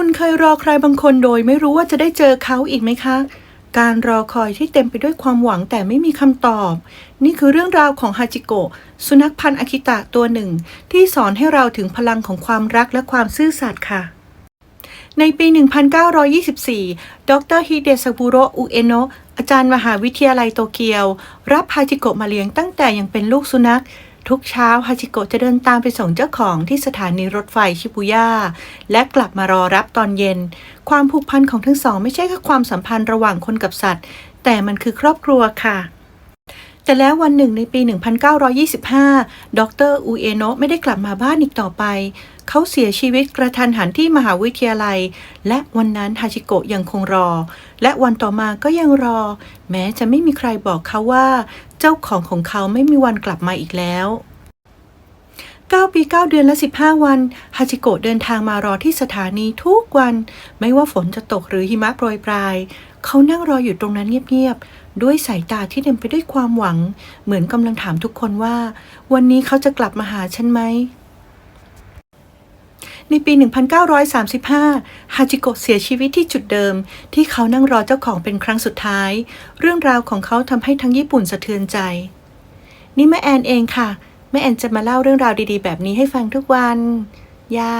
คุณเคยรอใครบางคนโดยไม่รู้ว่าจะได้เจอเขาอีกไหมคะ การรอคอยที่เต็มไปด้วยความหวังแต่ไม่มีคำตอบ นี่คือเรื่องราวของฮาจิโกะสุนัขพันธุ์อากิตะตัวหนึ่ง ที่สอนให้เราถึงพลังของความรักและความซื่อสัตย์ค่ะ ในปี 1924 ดรฮิเดซาบุโรอุเอโนะอาจารย์มหาวิทยาลัยโตเกียว รับฮาจิโกะมาเลี้ยงตั้งแต่ยังเป็นลูกสุนัข ทุกเช้าฮาชิโกะจะเดินตามไปส่งเจ้าของที่สถานีรถไฟชิบุย่าและกลับมารอรับตอนเย็น ความผูกพันของทั้งสอง ไม่ใช่แค่ความสัมพันธ์ระหว่างคนกับสัตว์ แต่มันคือครอบครัวค่ะ แต่แล้ววันหนึ่งในปี 1925 ดรอูเอโนะไม่ได้กลับมาบ้านอีกต่อไป เขาเสียชีวิตกระทันหันที่มหาวิทยาลัย และวันนั้นฮาชิโกะยังคงรอ และวันต่อมาก็ยังรอ แม้จะไม่มีใครบอกเขาว่า เจ้าของของเขาไม่มีวันกลับมาอีกแล้ว 9 ปี 9 เดือนและ 15 วันฮาจิโกะเดินทางมารอที่สถานีทุกวัน ไม่ว่าฝนจะตกหรือหิมะโปรยปลาย เขานั่งรออยู่ตรงนั้นเงียบๆ ด้วยสายตาที่เต็มไปด้วยความหวัง เหมือนกำลังถามทุกคนว่า วันนี้เขาจะกลับมาหาฉันไหมในปี 1935 ฮาจิโกะเสียชีวิตที่จุดเดิม ที่เขานั่งรอเจ้าของเป็นครั้งสุดท้าย เรื่องราวของเขาทำให้ทั้งญี่ปุ่นสะเทือนใจ นี่แม่แอนเองค่ะ แม่แอนจะมาเล่าเรื่องราวดีๆ แบบนี้ให้ฟังทุกวัน ยา